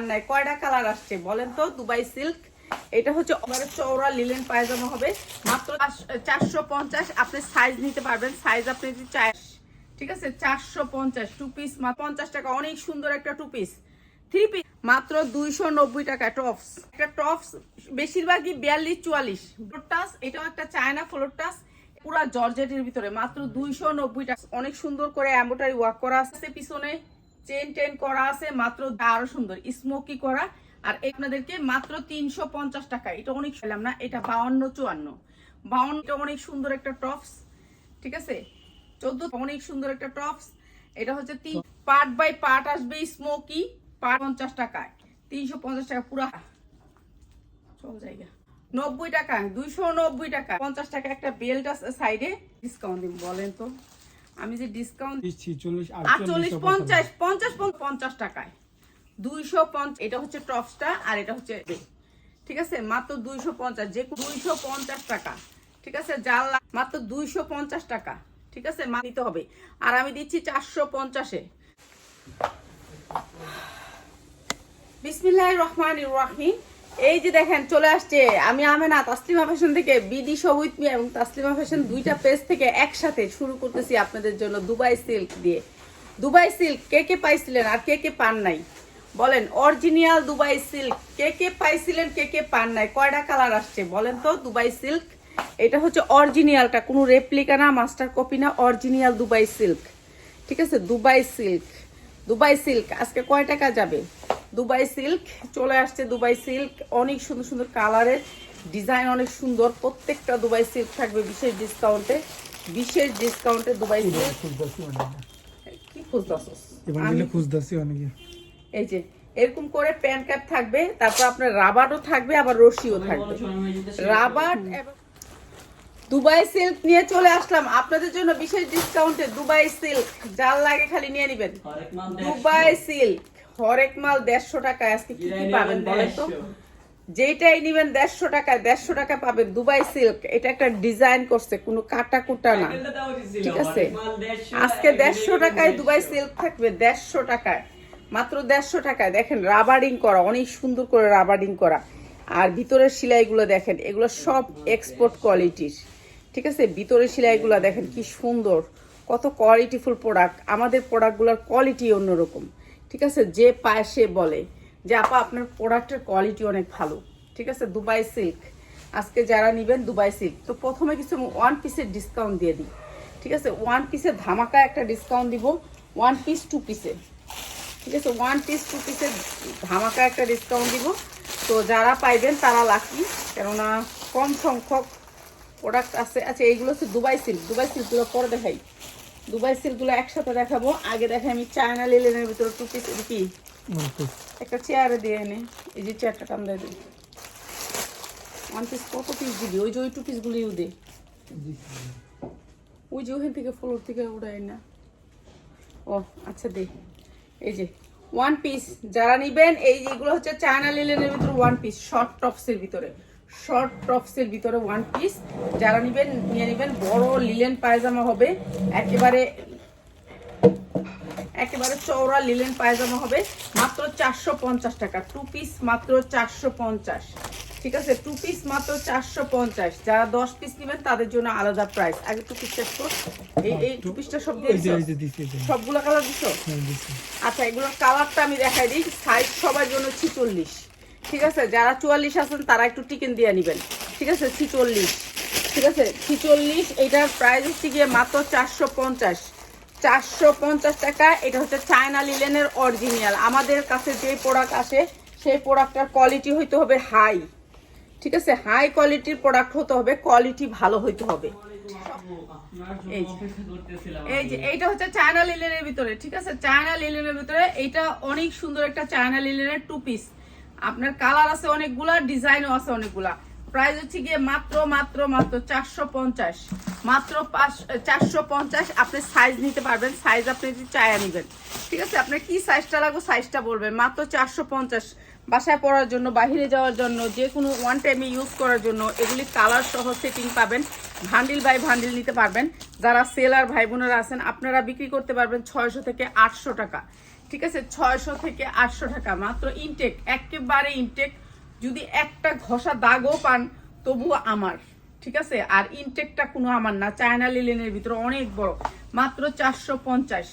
পান নাই, কয়টা কালার আসছে বলেন তো? দুবাই সিল্ক, এটা হচ্ছে চওড়া লিলেন পায়জামা হবে। মাত্র চারশো পঞ্চাশ, আপনি সাইজ নিতে পারবেন। সাইজ আপনি যদি ঠিক আছে? চারশো পঞ্চাশ টু পিস পঞ্চাশ টাকা। অনেক সুন্দর একটা টু পিস থ্রি পিস মাত্র দুইশো নব্বই টাকা টপস একটা টপস বেশিরভাগই বিয়াল্লিশ, চুয়াল্লিশ। টাস এটাও একটা চায়না ফ্লোর টাস পুরা জর্জেটের ভিতরে, মাত্র দুইশো নব্বই টাকা। অনেক সুন্দর করে অ্যাম্বোটারি ওয়ার্ক করা আছে পিছনে। চেন টেন করা আছে, মাত্র আরও সুন্দর। স্মোকি করা। আর আপনাদেরকে মাত্র তিনশো পঞ্চাশ টাকা। এটা অনেক পেলাম না, এটা বাউন্ন চুয়ান্ন। বাউন্ন, এটা অনেক সুন্দর একটা টপস, ঠিক আছে? চোদ্দ, অনেক সুন্দর একটা টপস। এটা হচ্ছে তিন পার্ট বাই পার্ট আসবে স্মোকি পার্ট পঞ্চাশ টাকায়। তিনশো পঞ্চাশ টাকা পুরা। চল জায়গা। নব্বই টাকা, দুইশো নব্বই টাকা। পঞ্চাশ টাকা একটা বেল্ট আছে সাইডে। ডিসকাউন্ট দিব বলেন তো। আমি যে ডিসকাউন্ট দিচ্ছি চল্লিশ আটচল্লিশ পঞ্চাশ পঞ্চাশ পঞ্চাশ টাকায়। দুইশো পঞ্চাশ এটা হচ্ছে টপসটা আর এটা হচ্ছে ঠিক আছে? মাত্র দুইশো পঞ্চাশ যে দুইশো পঞ্চাশ টাকা। ঠিক আছে? জাল মাত্র দুইশো পঞ্চাশ টাকা। ঠিক আছে? মা নিতে হবে। আর আমি দিচ্ছি চারশো পঞ্চাশে। বিসমিল্লাহ রহমান রাহিম। এই যে দেখেন, চলে আসছে। আমি আমেনা, তাসলিমা ফ্যাশন থেকে বিডি সবুজ মিয়া এবং তাসলিমা ফ্যাশন দুইটা পেজ থেকে একসাথে শুরু করতেছি আপনাদের জন্য দুবাই সিল্ক দিয়ে। দুবাই সিল্ক কে কে পাইছিলেন আর কে কে পান নাই? বলেন, অরিজিনাল দুবাই সিল্ক কে কে পাইছিলেন, কে কে পান নাই? কয়টা কালার আসছে বলেন তো? দুবাই সিল্ক, এটা হচ্ছে অরিজিনালটা, কোনো রেপ্লিকা না, মাস্টার কপি না, অরিজিনাল দুবাই সিল্ক। ঠিক আছে? দুবাই সিল্ক দুবাই সিল্ক, আজকে কয় টাকা যাবে? দুবাই সিল্ক চলে আসছে দুবাই সিল্ক। অনেক সুন্দর সুন্দর কালারের ডিজাইন অনেক সুন্দর। প্রত্যেকটা দুবাই সিল্ক থাকবে বিশেষ ডিসকাউন্টে বিশেষ ডিসকাউন্টে দুবাই সিল্ক। কি খুঁজতেছস আমি মিলে অনেকে। এই যে এরকম করে প্যান ক্যাপ থাকবে তারপর আপনার রাবারও থাকবে আবার রশিও থাকবে। রাবার দুবাই সিল্ক নিয়ে চলে আসলাম। আপনাদের জন্য বিশেষ ডিসকাউন্টে দুবাই সিল্ক। যার লাগে খালি নিয়ে নেবেন। Dubai silk. হরেক মাল দেড়শো টাকায় আজকে কি কি পাবেন বলেন তো? যেটাই নিবেন দেড়শো টাকায় দেড়শো টাকা পাবেন দুবাই সিল্ক। এটা একটা ডিজাইন করছে কোনো কাটা কুটা না ঠিক আছে? আজকে দেড়শো টাকায় দুবাই সিল্ক থাকবে দেড়শো টাকায়। মাত্র দেড়শো টাকায়। দেখেন রাবারিং করা অনেক সুন্দর করে রাবারিং করা। আর ভিতরের সেলাইগুলো দেখেন এগুলো সব এক্সপোর্ট কোয়ালিটির ঠিক আছে? ভিতরের সেলাইগুলো দেখেন কি সুন্দর। কত কোয়ালিটিফুল প্রোডাক্ট আমাদের প্রোডাক্টগুলোর কোয়ালিটি অন্যরকম। ঠিক আছে? যে পায় সে বলে। যে আপা, আপনার প্রোডাক্টের কোয়ালিটি অনেক ভালো। ঠিক আছে? দুবাই সিল্ক আজকে যারা নেবেন দুবাই সিল্ক তো প্রথমে কিছু ওয়ান পিসের ডিসকাউন্ট দিয়ে দিই। ঠিক আছে? ওয়ান পিসের ধামাকা একটা ডিসকাউন্ট দিব। ওয়ান পিস টু পিসে ঠিক আছে? ওয়ান পিস টু পিসের ধামাকা একটা ডিসকাউন্ট দিব। তো যারা পাইবেন তারা লাকি কেননা কম সংখ্যক প্রোডাক্ট আছে। আচ্ছা এইগুলো হচ্ছে দুবাই সিল্ক দুবাই সিল্কগুলো পরে দেখাই। দুবাই সিল্কগুলো একসাথে দেখাবো। আগে দেখে আমি চায়না লিলেনের ভিতরে টু পিস কি? একটা চেয়ারে দিয়ে এনে এই যে চেয়ারটা টান দিয়ে দিই। ওয়ান পিস কত পিস দিবি? ওই যে ওই টু পিসগুলিও দে ওই যে ওখান থেকে ফ্লোর থেকে উড়াই না। ও আচ্ছা দে। এই যে ওয়ান পিস যারা নিবেন এই যেগুলো হচ্ছে চায়না লিলেনের ভিতরে ওয়ান পিস শর্ট টপসের ভিতরে। শর্ট টপসের ভিতরে ওয়ান পিস যারা নিবেন নিয়ে নেবেন। বড় লিলেন পায়জামা হবে। একেবারে একেবারে চওড়া লিলেন পায়জামা হবে। মাত্র চারশো পঞ্চাশ টাকা। টু পিস মাত্র চারশো পঞ্চাশ। ঠিক আছে? টু পিস মাত্র চারশো পঞ্চাশ। যারা দশ পিস নেবেন তাদের জন্য আলাদা প্রাইস আগে টু পিস চেক কর। এই এই টু পিসটা সব সবগুলো কালার দিছো? হ্যাঁ আচ্ছা এগুলোর কালারটা আমি দেখাই দিই। সাইজ সবার জন্য ছিচল্লিশ। ঠিক আছে? যারা চুয়াল্লিশ আছেন, তারা একটু টিকেন দিয়ে নেবেন। ঠিক আছে? ছিচল্লিশ। ঠিক আছে? ছিচল্লিশ, এটার প্রাইস হচ্ছে গিয়ে মাত্র চারশো পঞ্চাশ। চারশো পঞ্চাশ টাকা, এটা হচ্ছে চায়না লিলেনের অরিজিনাল আমাদের কাছে যে প্রোডাক্ট আসে, সেই প্রোডাক্টটার কোয়ালিটি হইতে হবে হাই ঠিক আছে? হাই কোয়ালিটির প্রোডাক্ট হতে হবে কোয়ালিটি ভালো হইতে হবে। এই যে। এই যে, এইটা হচ্ছে চায়না লিলেনের ভিতরে। ঠিক আছে? চায়না লিলেনের ভিতরে, এইটা অনেক সুন্দর একটা চায়না লিলেনের টু পিস আপনার কালার আছে অনেকগুলা, ডিজাইনও আছে অনেকগুলা। প্রাইস হচ্ছে গিয়ে মাত্র মাত্র মাত্র চারশো পঞ্চাশ। মাত্র পাঁচ চারশো পঞ্চাশ আপনি সাইজ নিতে পারবেন সাইজ আপনি যদি চায়া নেবেন। ঠিক আছে, আপনার কি সাইজটা লাগবে সাইজটা বলবেন। মাত্র চারশো পঞ্চাশ। বাসায় পড়ার জন্য, বাহিরে যাওয়ার জন্য, যে কোনো ওয়ান টাইমে ইউজ করার জন্য এগুলি কালার সহ সেটিং পাবেন। ভান্ডিল বাই ভান্ডিল নিতে পারবেন। যারা সেলার ভাই বোনেরা আছেন, আপনারা বিক্রি করতে পারবেন ছয়শো থেকে আটশো টাকা। ঠিক আছে ছয়শো থেকে আটশো টাকা মাত্র ইনটেক একেবারে ইনটেক যদি একটা ঘষা দাগও পান তবুও আমার ঠিক আছে? আর ইনটেকটা কোনো আমার না চায়না লিলেনের ভিতরে অনেক বড় মাত্র চারশো পঞ্চাশ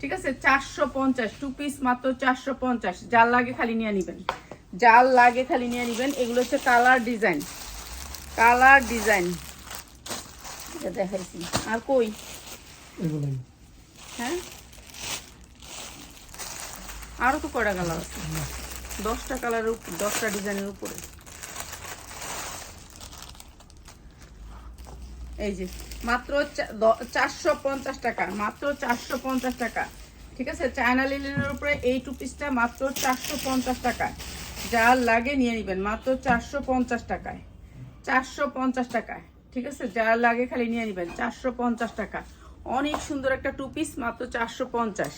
ঠিক আছে? চারশো পঞ্চাশ টু পিস মাত্র চারশো পঞ্চাশ। যার লাগে খালি নিয়ে নিবেন। যার লাগে খালি নিয়ে নিবেন এগুলো হচ্ছে কালার ডিজাইন কালার ডিজাইন দেখাইছি। আর কই? হ্যাঁ? আরও তো কয়টা কালার আছে? দশটা কালারের উপর দশটা ডিজাইনের উপরে। এই যে, মাত্র চারশো পঞ্চাশ টাকা, মাত্র চারশো পঞ্চাশ টাকা। ঠিক আছে? চায়না লিলেনের উপরে এই টু পিসটা মাত্র চারশো পঞ্চাশ টাকা। যার লাগে নিয়ে নেবেন, মাত্র চারশো পঞ্চাশ টাকায়। চারশো পঞ্চাশ টাকায়। ঠিক আছে? যার লাগে খালি নিয়ে নেবেন, চারশো পঞ্চাশ টাকা। অনেক সুন্দর একটা টু পিস মাত্র চারশো পঞ্চাশ।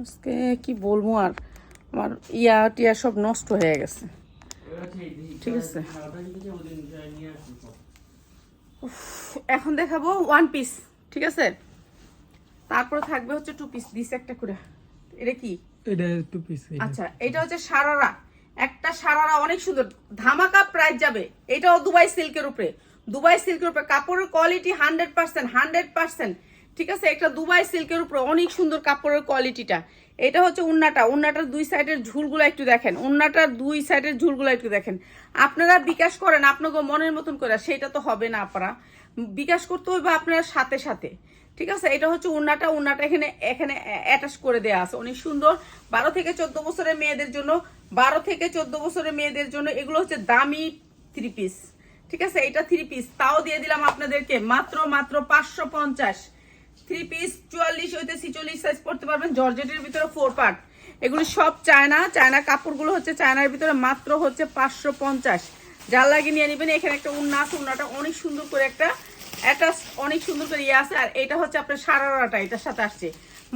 আজকে কি বলব আর? আমার ইয়া টিয়া সব নষ্ট হয়ে গেছে। ঠিক আছে। এখন দেখাবো ওয়ান পিস ঠিক আছে? তারপরে থাকবে হচ্ছে টু পিস দিস একটা করে। এটা কি? এটা টু পিস আচ্ছা এটা হচ্ছে সারারা। একটা সারারা অনেক সুন্দর। ধামাকা প্রাইস যাবে। এটাও দুবাই সিল্কের উপরে। দুবাই সিল্কের উপরে। কাপড়ের quality hundred percent hundred percent ঠিক আছে? একটা দুবাই সিল্কের উপরে অনেক সুন্দর কাপড়ের কোয়ালিটিটা এটা হচ্ছে উন্নাটা। উন্নাটার দুই সাইডের ঝুলগুলো একটু দেখেন। উন্নাটার দুই সাইডের ঝুলগুলো একটু দেখেন। আপনারা বিকাশ করেন, আপনাকে মনের মতন করে। সেটা তো হবে না আপনারা। বিকাশ করতে হইবে আপনার সাথে সাথে। ঠিক আছে? এটা হচ্ছে উন্নাটা। উন্নাটা এখানে এখানে অ্যাটাচ করে দেওয়া আছে। অনেক সুন্দর। বারো থেকে চোদ্দ বছরের মেয়েদের জন্য, বারো থেকে চোদ্দ বছরের মেয়েদের জন্য এগুলো হচ্ছে দামি থ্রি পিস ঠিক আছে? এটা থ্রি পিস তাও দিয়ে দিলাম আপনাদেরকে। মাত্র মাত্র পাঁচশো পঞ্চাশ। থ্রি পিস চুয়াল্লিশ হইতে ছিচল্লিশ সাইজ পড়তে পারবেন। জর্জেটের ভিতরে ফোর পার্ট এগুলো সব চায়না। চায়না কাপড়গুলো হচ্ছে চায়নার ভিতরে মাত্র হচ্ছে পাঁচশো পঞ্চাশ। যার লাগে নিয়ে নেবেন। এখানে একটা উন্না আছে। উন্নাটা অনেক সুন্দর করে একটা অ্যাটাচ অনেক সুন্দর করে ইয়ে আছে। আর এটা হচ্ছে আপনার সারারাটা। এটার সাথে আসছে।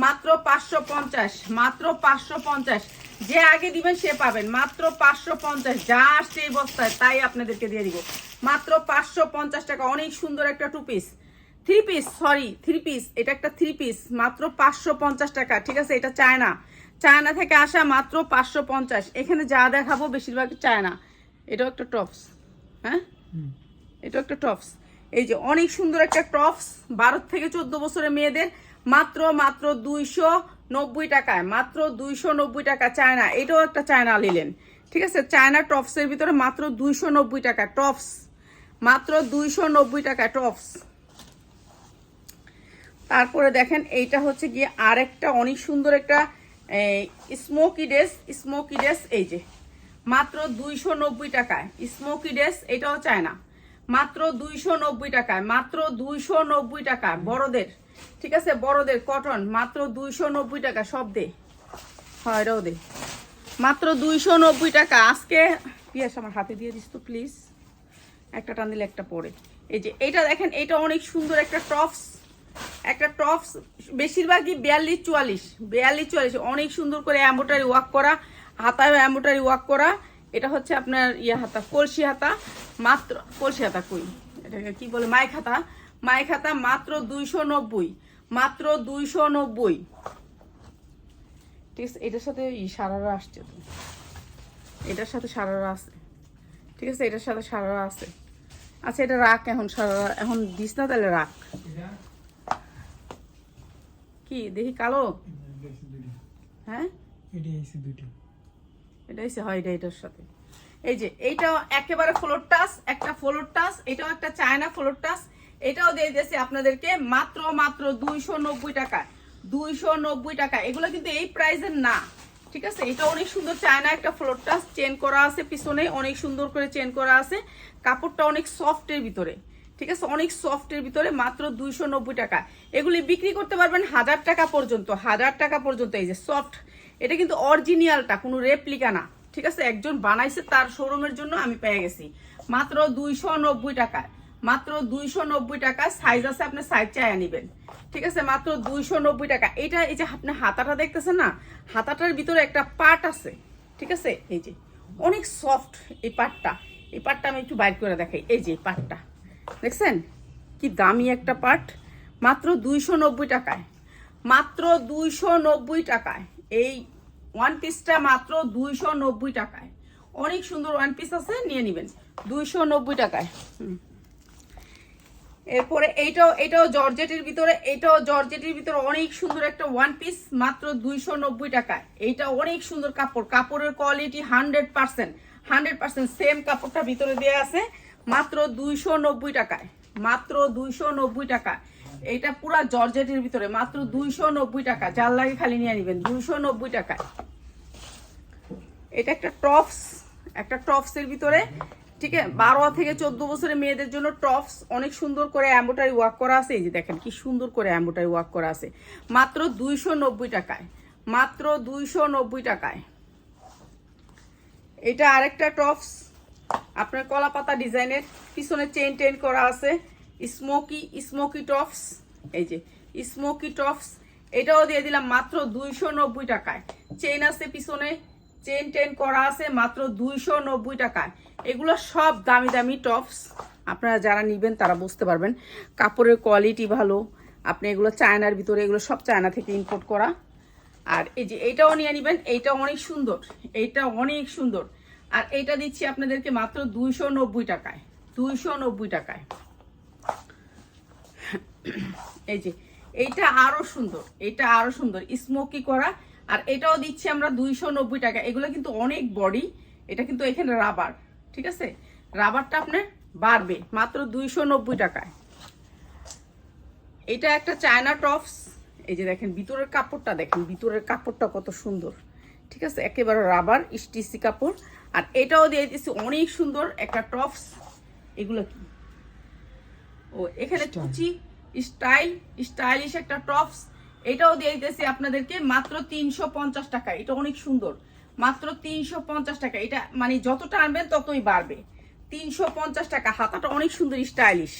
মাত্র পাঁচশো পঞ্চাশ। মাত্র পাঁচশো পঞ্চাশ। যে আগে দিবেন, সে পাবেন। মাত্র পাঁচশো পঞ্চাশ। যা আসছে এই বস্তায়, তাই আপনাদেরকে দিয়ে দিব। মাত্র পাঁচশো পঞ্চাশ টাকা। অনেক সুন্দর একটা two piece three piece sorry three piece এটা একটা থ্রি পিস মাত্র পাঁচশো পঞ্চাশ টাকা ঠিক আছে? এটা চায়না। চায়না থেকে আসা মাত্র পাঁচশো পঞ্চাশ। এখানে যা দেখাবো বেশিরভাগ চায়না। এটাও একটা টপস হ্যাঁ? এটাও একটা টপস এই যে অনেক সুন্দর একটা টপস বারো থেকে চোদ্দ বছরের মেয়েদের মাত্র মাত্র দুইশো নব্বই টাকায় মাত্র দুইশো নব্বই টাকা চায়না। এটাও একটা চায়না নিলেন ঠিক আছে? চায়না টপসের ভিতরে মাত্র দুইশো নব্বই টাকা টপস মাত্র দুইশো নব্বই টাকা টপস তারপরে দেখেন এইটা হচ্ছে গিয়ে আরেকটা অনেক সুন্দর একটা স্মোকি ড্রেস স্মোকি ড্রেস এই যে, মাত্র দুইশো নব্বই টাকায় স্মোকি ড্রেস এটাও চায় না মাত্র দুইশো নব্বই টাকায়, মাত্র দুইশো নব্বই টাকা বড়দের, ঠিক আছে, বড়দের কটন মাত্র দুইশো নব্বই টাকা, সব দে, হয়, এটাও দে, মাত্র দুইশো নব্বই টাকা, আজকে, পিয়াস, আমার হাতে দিয়ে দিস তো প্লিজ একটা টান দিলে একটা পরে, এই যে এটা দেখেন এটা অনেক সুন্দর একটা টপস একটা টপস, বেশিরভাগই বিয়াল্লিশ, চুয়াল্লিশ বিয়াল্লিশ, চুয়াল্লিশ। অনেক সুন্দর করে অ্যাম্বোটারি ওয়ার্ক করা, হাতায় অ্যাম্বোটারি ওয়ার্ক করা। এটা হচ্ছে আপনার ইয়া হাতা, কলসি হাতা, মাত্র, কলসি হাতা কই? এটাকে কি বলে? মাইক হাতা। মাইক হাতা মাত্র দুইশো নব্বই, মাত্র দুইশো নব্বই। ঠিক আছে, এটার সাথে সারারা আসছে তো। এটার সাথে সারারা আছে। ঠিক আছে, এটার সাথে সারারা আছে। আচ্ছা এটা রাখ এখন, সারারা। এখন দিস না তাহলে রাখ। কি দেখি কালো? হ্যাঁ? এটি এটা হচ্ছে হয় এটা এটার সাথে। এই যে এইটাও একেবারে ফ্লোর টাস একটা ফ্লোর টাস এটাও একটা চায়না ফ্লোর টাস এটাও দিয়ে দিয়েছে আপনাদেরকে মাত্র মাত্র দুইশো নব্বই টাকা। দুইশো নব্বই টাকা। এগুলো কিন্তু এই প্রাইসের না ঠিক আছে? এটা অনেক সুন্দর চায়না একটা ফ্লোর টাস চেন করা আছে পিছনে অনেক সুন্দর করে চেন করা আছে। কাপড়টা অনেক সফটের ভিতরে। ঠিক আছে? অনেক সফটের ভিতরে মাত্র দুইশো নব্বই টাকা। এগুলি বিক্রি করতে পারবেন হাজার টাকা পর্যন্ত, হাজার টাকা পর্যন্ত। এই যে সফট এটা কিন্তু অরিজিনালটা কোনো রেপ্লিকা না। ঠিক আছে? একজন বানাইছে তার শোরুমের জন্য আমি পেয়ে গেছি। মাত্র দুইশো নব্বই টাকায় মাত্র দুইশো নব্বই টাকা সাইজ আছে, আপনি সাইজ চাইয়া নেবেন। ঠিক আছে? মাত্র দুইশো নব্বই টাকা। এটা এই যে আপনি হাতাটা দেখতেছেন না? হাতাটার ভিতরে একটা পার্ট আছে। ঠিক আছে? এই যে, অনেক সফট এই পার্টটা এই পার্টটা আমি একটু বাইর করে দেখাই। এই যে এই পার্টটা দেখছেন? কি দামি একটা পার্ট মাত্র দুইশো নব্বই টাকায়। মাত্র দুইশো নব্বই টাকায়। এই ওয়ান পিসটা মাত্র দুইশো নব্বই টাকায়। অনেক সুন্দর ওয়ান পিস আছে, নিয়ে নেবেন। দুইশো নব্বই টাকায়। এরপরে এইটাও এটাও জর্জেটের ভিতরে এটাও জর্জেটের ভিতরে অনেক সুন্দর একটা ওয়ান পিস মাত্র দুইশো নব্বই টাকায়। এইটা অনেক সুন্দর কাপড়। কাপড়ের quality hundred percent hundred percent same কাপড়টা ভিতরে দেওয়া আছে। মাত্র দুইশো নব্বই টাকায়, মাত্র দুইশো নব্বই টাকা এটা পুরা জর্জেটের ভিতরে, মাত্র দুইশো নব্বই টাকা। যার লাগে খালি নিয়ে নেবেন, দুইশো নব্বই টাকায়। এটা একটা টপস, একটা টপসের ভিতরে, ঠিক আছে, বারো থেকে চোদ্দ বছরের মেয়েদের জন্য টপস, অনেক সুন্দর করে অ্যাম্বোটারি ওয়ার্ক করা আছে, এই যে দেখেন কি সুন্দর করে অ্যাম্বোটারি ওয়ার্ক করা আছে। মাত্র দুইশো নব্বই টাকায়, মাত্র দুইশো নব্বই টাকায়। এটা আরেকটা টপস আপনার কলা পাতা ডিজাইনের পিছনে চেন টেন করা আছে। স্মোকি স্মোকি টপস এই যে স্মোকি টপস এটাও দিয়ে দিলাম মাত্র দুইশো নব্বই টাকায়। চেন আছে পিছনে চেন টেন করা আছে মাত্র দুইশো নব্বই টাকায়। এগুলো সব দামি দামি টপস আপনারা যারা নিবেন তারা বুঝতে পারবেন। কাপড়ের কোয়ালিটি ভালো, আপনি এগুলো চায়নার ভিতরে, এগুলো সব চায়না থেকে ইম্পোর্ট করা। আর এই যে এইটাও নিয়ে নেবেন এইটা অনেক সুন্দর এইটা অনেক সুন্দর। আর এইটা দিচ্ছি আপনাদেরকে মাত্র দুইশো নব্বই টাকায়, দুইশো নব্বই টাকায়। এই যে, এইটা আরও সুন্দর, এটা আরও সুন্দর, স্মোকি করা। আর এটাও দিচ্ছি আমরা দুইশো নব্বই টাকা। এগুলো কিন্তু অনেক বডি, এটা কিন্তু এখানে রাবার, ঠিক আছে? রাবারটা আপনার বাড়বে মাত্র দুইশো নব্বই টাকায়। এটা একটা চায়না টপস। এই যে দেখেন, ভিতরের কাপড়টা দেখেন, ভিতরের কাপড়টা কত সুন্দর, ঠিক আছে? একেবারে রাবার, স্টিসি কাপড়। আর এটাও দিয়ে দিচ্ছি অনেক সুন্দর একটা টপস। এগুলো কি? ও এখানে. কুচি স্টাইল স্টাইলিশ একটা টপস। এটাও দিয়ে দিতেছি আপনাদেরকে মাত্র তিনশো পঞ্চাশ টাকা। এটা অনেক সুন্দর। মাত্র তিনশো পঞ্চাশ টাকা। এটা মানে যতটা আনবেন ততই বাড়বে। তিনশো পঞ্চাশ টাকা। হাতাটা অনেক সুন্দর স্টাইলিশ।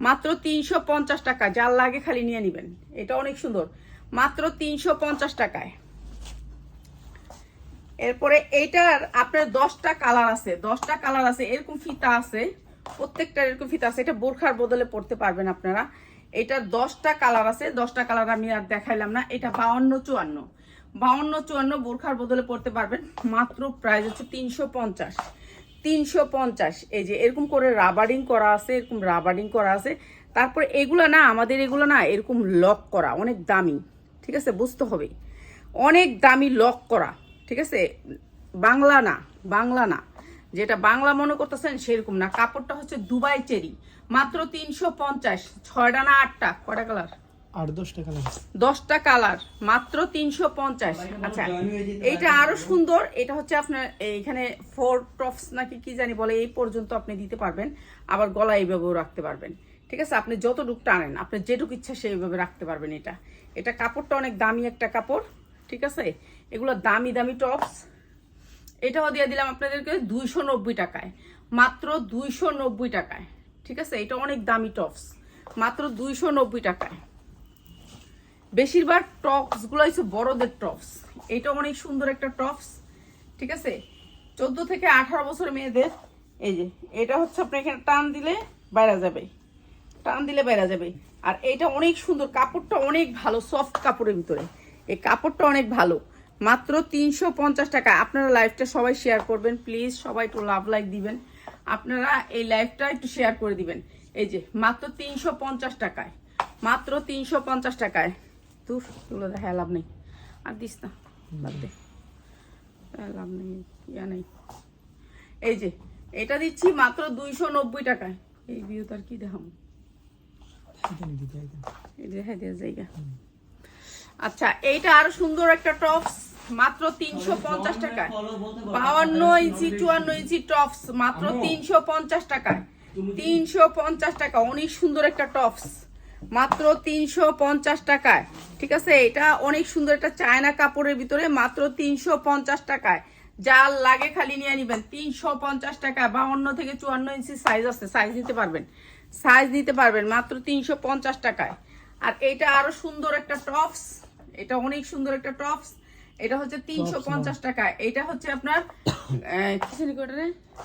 মাত্র তিনশো পঞ্চাশ টাকা। যার লাগে খালি নিয়ে নেবেন। এটা অনেক সুন্দর। মাত্র তিনশো পঞ্চাশ টাকায়। এরপরে এইটার আপনার দশটা কালার আছে, দশটা কালার আছে, এরকম ফিতা আছে প্রত্যেকটা এরকম ফিতা আছে, এটা বোরখার বদলে পড়তে পারবেন আপনারা। এটার দশটা কালার আছে, দশটা কালার আমি আর দেখাইলাম না, এটা বাউন্ন চুয়ান্ন। বাউন্ন চুয়ান্ন বোরখার বদলে পড়তে পারবেন, মাত্র প্রাইস হচ্ছে তিনশো পঞ্চাশ। তিনশো পঞ্চাশ, এই যে এরকম করে রাবারিং করা আছে, এরকম রাবারিং করা আছে। তারপরে এগুলো না, আমাদের এগুলো না, এরকম লক করা, অনেক দামি, ঠিক আছে, বুঝতে হবে। অনেক দামি লক করা। ঠিক আছে? বাংলা না বাংলা না। যেটা বাংলা মনে করতেছেন সেরকম না। কাপড়টা হচ্ছে দুবাই চেরি। মাত্র তিনশো পঞ্চাশ। ছয়টা না আটটা? কটা কালার আট দশ টাকা লাগে দশটা কালার মাত্র তিনশো পঞ্চাশ। আচ্ছা এইটা আরও সুন্দর। এটা হচ্ছে আপনার এইখানে ফোর টপস নাকি কি জানি বলে এই পর্যন্ত আপনি দিতে পারবেন। আবার গলা এইভাবেও রাখতে পারবেন। ঠিক আছে? আপনি যতটুকু টানেন আপনি যেটুকু ইচ্ছা সেইভাবে রাখতে পারবেন এটা। এটা কাপড়টা অনেক দামি একটা কাপড়। ঠিক আছে? এগুলো দামি দামি টপস এটাও দিয়ে দিলাম আপনাদেরকে দুইশো নব্বই টাকায়। মাত্র দুইশো নব্বই টাকায়। ঠিক আছে? এটা অনেক দামি টপস মাত্র দুইশো নব্বই টাকায়। বেশিরভাগ টপসগুলো হচ্ছে বড়দের টপস এটা অনেক সুন্দর একটা টপস ঠিক আছে? চোদ্দ থেকে আঠারো বছর মেয়েদের। এই যে, এটা হচ্ছে আপনি এখানে টান দিলে বাইরে যাবে। টান দিলে বাইরে যাবে। আর এটা অনেক সুন্দর। কাপড়টা অনেক ভালো সফট কাপড়ের ভিতরে। এই কাপড়টা অনেক ভালো। মাত্র তিনশো পঞ্চাশ টাকা। আপনারা লাইভটা সবাই শেয়ার করবেন প্লিজ সবাই একটু লাভ লাইক দিবেন। আপনারা এই লাইভটা একটু শেয়ার করে দিবেন। এই যে মাত্র তিনশো পঞ্চাশ টাকায় মাত্র তিনশো পঞ্চাশ টাকায়। তুই এগুলো দেখা লাভ নেই। আর দিস না বাদ দে। লাভ নেই ইয়া নেই। এই যে এটা দিচ্ছি মাত্র দুইশো নব্বই টাকায়। এই ভিউ তার কি দেখাম দেখা দেওয়া জায়গা। আচ্ছা এইটা আরও সুন্দর একটা টপস মাত্র তিনশো পঞ্চাশ টাকায়। বাউন্ন ইঞ্চি চুয়ান্ন ইঞ্চি টপস মাত্র তিনশো পঞ্চাশ টাকায়। তিনশো পঞ্চাশ টাকা অনেক সুন্দর একটা টপস। মাত্র তিনশো পঞ্চাশ টাকায়। ঠিক আছে এটা অনেক সুন্দর একটা চায়না কাপড়ের ভিতরে মাত্র তিনশো পঞ্চাশ টাকায়। যার লাগে খালি নিয়ে নিবেন। তিনশো পঞ্চাশ টাকা বাউন্ন থেকে চুয়ান্ন ইঞ্চি সাইজ আছে সাইজ নিতে পারবেন। সাইজ নিতে পারবেন মাত্র তিনশো পঞ্চাশ টাকায়। আর এটা আরও সুন্দর একটা টপস। এটা অনেক সুন্দর একটা টপস। এটা হচ্ছে তিনশো পঞ্চাশ টাকা। এটা হচ্ছে আপনার?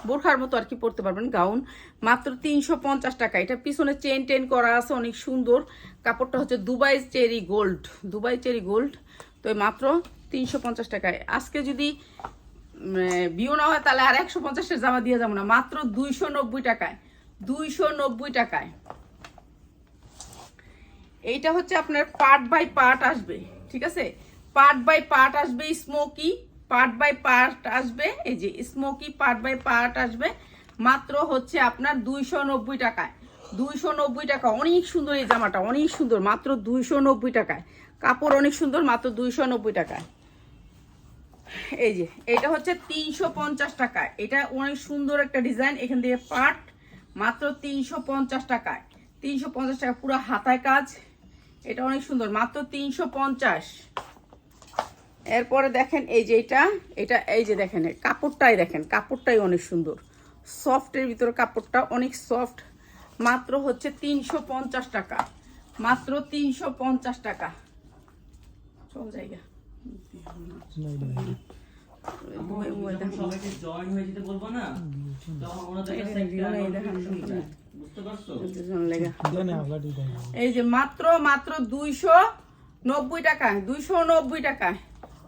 বোরখার মতো আর কি পড়তে পারবেন গাউন। মাত্র তিনশো পঞ্চাশ টাকা। এটা পিছনে চেন টেন করা আছে অনেক সুন্দর। কাপড়টা হচ্ছে Dubai cherry gold. Dubai cherry gold. তো এই মাত্র তিনশো পঞ্চাশ টাকায়। আজকে যদি বিও না হয় তাহলে আর একশো পঞ্চাশের জামা দিয়ে যাব না। মাত্র দুইশো নব্বই টাকায়। দুইশো নব্বই টাকায়। এইটা হচ্ছে আপনার পার্ট বাই পার্ট আসবে ঠিক আছে? পার্ট বাই পার্ট আসবে স্মোকি পার্ট বাই পার্ট আসবে, এই যে স্মোকি পার্ট বাই পার্ট আসবে, মাত্র হচ্ছে আপনার দুইশো নব্বই টাকায়। দুইশো নব্বই টাকা, অনেক সুন্দর এই জামাটা, অনেক সুন্দর, মাত্র দুইশো নব্বই টাকায়। কাপড় অনেক সুন্দর, মাত্র দুইশো নব্বই টাকায়। এই যে, এটা হচ্ছে তিনশো পঞ্চাশ টাকা। এটা অনেক সুন্দর একটা ডিজাইন এখান থেকে পাট মাত্র তিনশো পঞ্চাশ টাকায়। তিনশো পঞ্চাশ টাকা পুরো হাতায় কাজ, এটা অনেক সুন্দর, মাত্র তিনশো পঞ্চাশ এরপরে দেখেন এই যে এটা এটা এই যে দেখেন কাপড়টাই দেখেন কাপড়টাই অনেক সুন্দর। সফটের ভিতরে কাপড়টা অনেক সফট মাত্র হচ্ছে তিনশো পঞ্চাশ টাকা। মাত্র তিনশো পঞ্চাশ টাকা। চল জায়গা। হয়ে। এই যে মাত্র মাত্র দুইশো নব্বই টাকা দুইশো নব্বই টাকা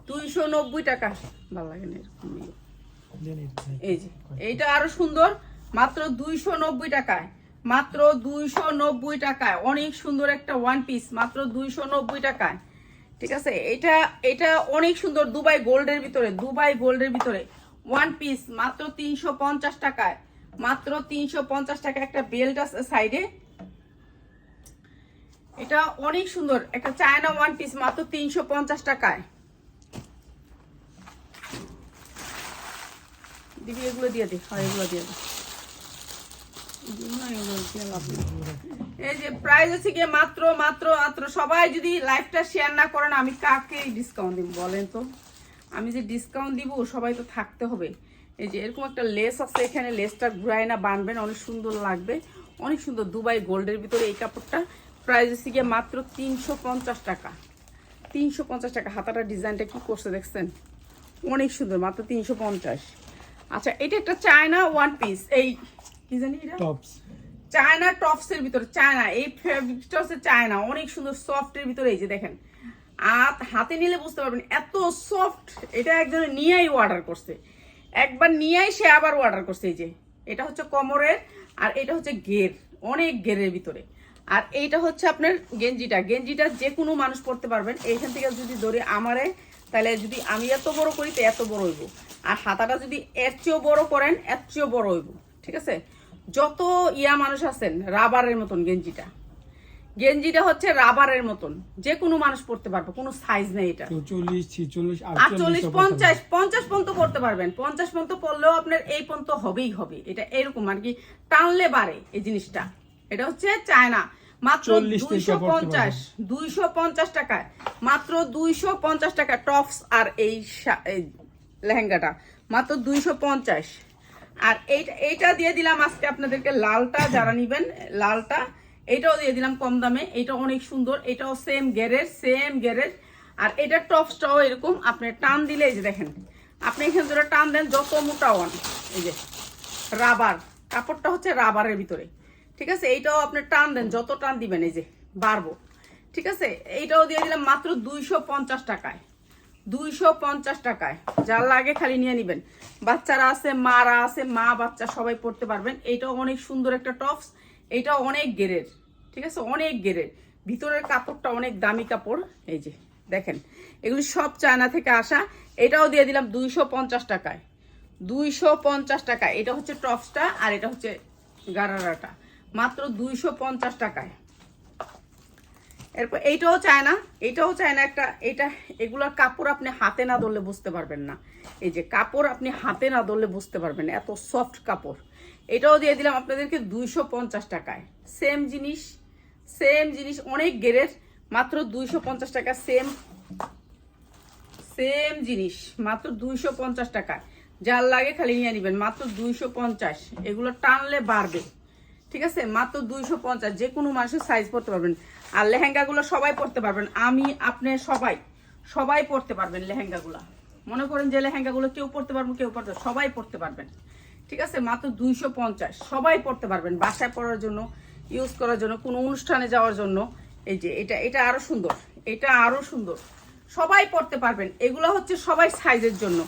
দুইশো নব্বই টাকা। ভালো লাগে না। এই যে এইটা আরও সুন্দর মাত্র দুইশো নব্বই টাকায়। মাত্র দুইশো নব্বই টাকায়। অনেক সুন্দর একটা ওয়ান পিস মাত্র দুইশো নব্বই টাকায়। ঠিক আছে? এটা এটা অনেক সুন্দর দুবাই গোল্ডের ভিতরে দুবাই গোল্ডের ভিতরে। ওয়ান পিস মাত্র তিনশো পঞ্চাশ টাকায়। মাত্র তিনশো পঞ্চাশ টাকা একটা বেল্ট আছে সাইডে এটা অনেক সুন্দর একটা চায়না ওয়ান পিস মাত্র তিনশো পঞ্চাশ টাকায়। দিবি, এগুলো দিয়ে দে, হয়, এগুলো দিয়ে দে। এই যে প্রাইস আছে গিয়ে মাত্র মাত্র মাত্র। সবাই যদি লাইভটা শেয়ার না করেন আমি কাকে ডিসকাউন্ট দিব বলেন তো? আমি যে ডিসকাউন্ট দিব, সবাই তো থাকতে হবে। এই যে এরকম একটা লেস আছে, এখানে লেসটা ঘুরায় না, বানবেন, অনেক সুন্দর লাগবে। অনেক সুন্দর দুবাই গোল্ডের ভিতরে এই কাপড়টা। প্রাইস আছে গিয়ে মাত্র তিনশো পঞ্চাশ টাকা। তিনশো পঞ্চাশ টাকা। হাতাটা ডিজাইনটা কি করছে দেখছেন? অনেক সুন্দর, মাত্র তিনশো পঞ্চাশ। আচ্ছা এটা একটা চায়না ওয়ান পিস এই কি জানি এটা? টপস চায়না টপস এর ভিতরে চায়না এই ফেব্রিকটা হচ্ছে চায়না অনেক সুন্দর সফট এর ভিতরে এই যে দেখেন। আর হাতে নিলে বুঝতে পারবেন এত সফট এটা একজন নিয়েই অর্ডার করছে। একবার নিয়েই সে আবার অর্ডার করছে এই যে। এটা হচ্ছে কমরের আর এটা হচ্ছে গের অনেক গেরের ভিতরে। আর এইটা হচ্ছে আপনার গেঞ্জিটা। গেঞ্জিটা যে কোনো মানুষ পরতে পারবেন। এইখান থেকে যদি ধরে আমারে তাহলে যদি আমি এত বড় করি তো এত বড় হইব। আর হাতাটা যদি এর চেয়েও বড় করেন এর চেয়েও বড় হইব ঠিক আছে? যত ইয়া মানুষ আছেন রাবারের মতন গেঞ্জিটা। গেঞ্জিটা হচ্ছে রাবারের মতন। যে কোনো মানুষ পরতে পারবে কোনো সাইজ নেই এটা। চল্লিশ ছিচল্লিশ আটচল্লিশ পঞ্চাশ পঞ্চাশ পর্যন্ত পড়তে পারবেন। পঞ্চাশ পর্যন্ত পড়লেও আপনার এই পর্যন্ত হবেই হবে। এটা এরকম আর কি টানলে বাড়ে এই জিনিসটা। এটা হচ্ছে চায়না। মাত্র 40 থেকে দুইশো পঞ্চাশ দুইশো পঞ্চাশ টাকায়। মাত্র দুইশো পঞ্চাশ টাকা টপস আর এই লেহেঙ্গাটা। মাত্র দুইশো পঞ্চাশ। আর এইটা এইটা দিয়ে দিলাম আজকে আপনাদেরকে লালটা যারা নিবেন লালটা। এইটাও দিয়ে দিলাম কম দামে। এটা অনেক সুন্দর। এটাও সেম গ্যারেজ সেম গ্যারেজ আর এটা টপসটাও এরকম। আপনি টান দিলে এই যে দেখেন আপনি এখানে ধরে টান দেন যত মোটা হন এই যে রাবার। কাপড়টা হচ্ছে রাবারের ভিতরে। ঠিক আছে? এইটাও আপনি টান দেন, যত টান দিবেন, এই যে বাড়বো। ঠিক আছে? এইটাও দিয়ে দিলাম মাত্র দুইশো পঞ্চাশ টাকায়। দুইশো পঞ্চাশ টাকায়। যার লাগে খালি নিয়ে নিবেন। বাচ্চারা আছে, মারা আছে, মা, বাচ্চা সবাই পড়তে পারবেন। এইটাও অনেক সুন্দর একটা টপস। এইটাও অনেক গেরের। ঠিক আছে? অনেক গেরের। ভিতরের কাপড়টা অনেক দামি কাপড়। এই যে, দেখেন। এগুলি সব চায়না থেকে আসা। এটাও দিয়ে দিলাম দুইশো পঞ্চাশ টাকায়। দুইশো পঞ্চাশ টাকা এটা হচ্ছে টপসটা আর এটা হচ্ছে গারারাটা। মাত্র দুইশো পঞ্চাশ টাকায়। এরপর এইটাও চায় না, এইটাও চায় না একটা, এটা, এগুলোর কাপড় আপনি হাতে না ধরলে বুঝতে পারবেন না। এই যে কাপড় আপনি হাতে না ধরলে বুঝতে পারবেন না, এত সফট কাপড়। এটাও দিয়ে দিলাম আপনাদেরকে দুইশো পঞ্চাশ টাকায়। সেম জিনিস সেম জিনিস, অনেক গেরের, মাত্র দুইশো পঞ্চাশ টাকা সেম সেম জিনিস, মাত্র দুইশো পঞ্চাশ টাকা যার লাগে খালি নিয়ে নেবেন, মাত্র দুইশো পঞ্চাশ। এগুলো টানলে বাড়বে। ঠিক আছে? মাত্র দুইশো পঞ্চাশ যে কোনো মানুষের সাইজ পড়তে পারবেন। আর লেহেঙ্গাগুলো সবাই পড়তে পারবেন। আমি, আপনি, সবাই সবাই পড়তে পারবেন লেহেঙ্গাগুলা। মনে করেন যে লেহেঙ্গাগুলো কেউ পড়তে পারবেন কেউ পড়তে সবাই পড়তে পারবেন। ঠিক আছে? মাত্র দুইশো পঞ্চাশ, সবাই পড়তে পারবেন বাসায় পড়ার জন্য ইউজ করার জন্য, কোনো অনুষ্ঠানে যাওয়ার জন্য। এই যে, এটা এটা আরও সুন্দর, এটা আরও সুন্দর। সবাই পড়তে পারবেন। এগুলো হচ্ছে সবাই সাইজের জন্য।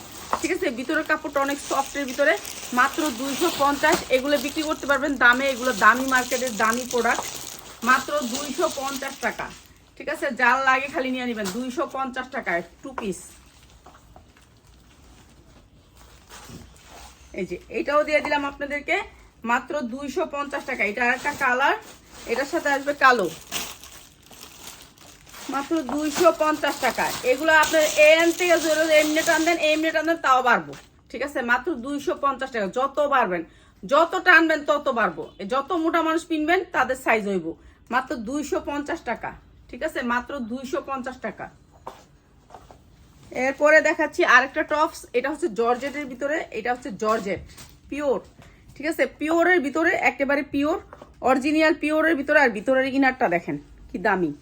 ঠিক আছে? ভিতরের কাপড়টা অনেক সফটের ভিতরে। মাত্র দুইশো পঞ্চাশ। এগুলো বিক্রি করতে পারবেন দামে। এগুলো দামি মার্কেটের দামি প্রোডাক্ট মাত্র দুইশো পঞ্চাশ টাকা। ঠিক আছে? যার লাগে খালি নিয়ে নেবেন। দুইশো পঞ্চাশ টাকায় টু পিস এই যে, এটাও দিয়ে দিলাম আপনাদেরকে। মাত্র দুইশো পঞ্চাশ টাকা। এটা আর একটা কালার এটার সাথে আসবে কালো। মাত্র দুইশো পঞ্চাশ টাকা। এগুলো আপনার এন থেকে এমনি টানবেন এমনি টানবেন তাও বাড়বো। ঠিক আছে? মাত্র দুইশো পঞ্চাশ টাকা। যত বাড়বেন, যত টানবেন, তত বাড়বো। যত মোটা মানুষ কিনবেন, তাদের সাইজ হইব। মাত্র দুইশো পঞ্চাশ টাকা। ঠিক আছে? মাত্র দুইশো পঞ্চাশ টাকা। এরপরে দেখাচ্ছি আরেকটা টপস। এটা হচ্ছে জর্জেটের ভিতরে। এটা হচ্ছে জর্জেট। পিওর। ঠিক আছে? পিওরের ভিতরে একেবারে পিওর, অরিজিনাল পিওরের ভিতরে আর ভিতরের ইনারটা দেখেন, কি দামি।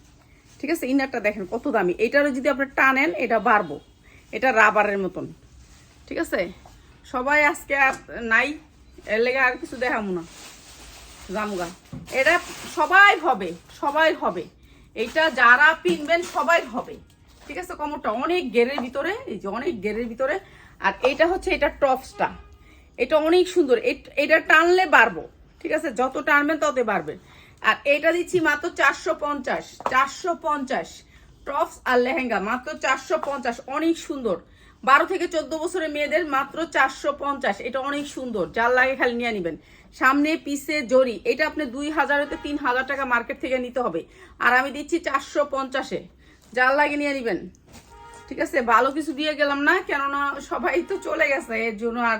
ঠিক আছে? ইনারটা দেখেন কত দামি। এটারও যদি আপনি টানেন, এটা বাড়বো। এটা রাবারের মতন। ঠিক আছে? সবাই আজকে আর নাই। এর লেগে আর কিছু দেখাবো না। জামুগা এটা সবাই হবে সবাই হবে। এটা যারা পিনবেন, সবাই হবে। ঠিক আছে? কমরটা অনেক গেরের ভিতরে, এই যে অনেক গেরের ভিতরে। আর এটা হচ্ছে এটা টপসটা। এটা অনেক সুন্দর। এটা টানলে বাড়বো। ঠিক আছে? যত টানবেন তত বাড়বে। আর এটা দিচ্ছি মাত্র চারশো পঞ্চাশ চারশো পঞ্চাশ। টপস আর লেহেঙ্গা, মাত্র চারশো পঞ্চাশ, অনেক সুন্দর। বারো থেকে চোদ্দ বছরের মেয়েদের মাত্র চারশো পঞ্চাশ, এটা অনেক সুন্দর। যার লাগে খালি নিয়ে নেবেন। সামনে পিসে জরি, এটা আপনি দুই হাজার হতে তিন হাজার টাকা মার্কেট থেকে নিতে হবে। আর আমি দিচ্ছি চারশো পঞ্চাশে, যার লাগে নিয়ে নেবেন। ঠিক আছে, ভালো কিছু দিয়ে গেলাম না, কেননা সবাই তো চলে গেছে, এর জন্য আর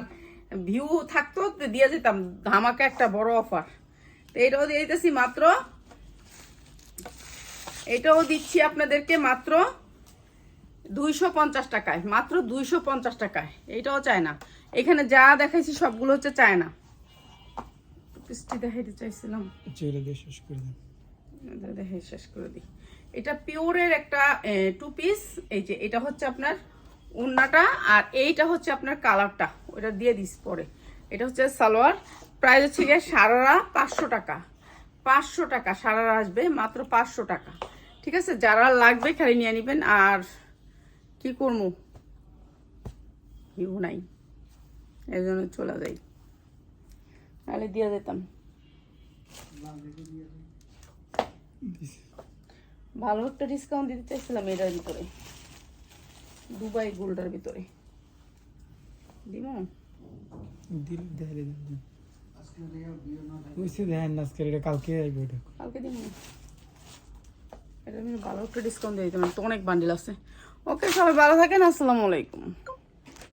ভিউ থাকতো, দিয়ে যেতাম ধামাকা একটা বড় অফার তো এটাও দিয়ে দিতেছি মাত্র। এটাও দিচ্ছি আপনাদেরকে মাত্র দুইশো পঞ্চাশ টাকায় মাত্র দুইশো পঞ্চাশ টাকায়। এটাও চায় না এখানে যা দেখাইছি সবগুলো হচ্ছে চায় না পিসটি দেখাইতে চাইছিলাম। শেষ করে দেন। এটা দেখে শেষ করে দিই। এটা পিওরের একটা টু পিস এই যে এটা হচ্ছে আপনার ওন্নাটা আর এইটা হচ্ছে আপনার কালারটা। ওটা দিয়ে দিস পরে। এটা হচ্ছে সালোয়ার। প্রাইস হচ্ছে গিয়ে সারারা পাঁচশো টাকা। পাঁচশো টাকা সারারা আসবে, মাত্র পাঁচশো টাকা। ঠিক আছে? যারা লাগবে খালি নিয়ে নেবেন। আর কি করব? হিউ নাই। এই জন্য চলে যাই। তাহলে দিয়ে দিতাম। ভালো একটা ডিসকাউন্ট দিতে চাইছিলাম এটার ভিতরে। দুবাই গোল্ডের ভিতরে। দিব দিল দেখালে দেন বুঝছি দেখেন না আজকে এটা কালকে আসবে ওটা। কালকে দিন এটা আমি ভালো একটা ডিসকাউন্ট দিয়ে দিতাম তো অনেক বান্ডিল আছে। ওকে সবাই ভালো থাকেন আসসালামু আলাইকুম।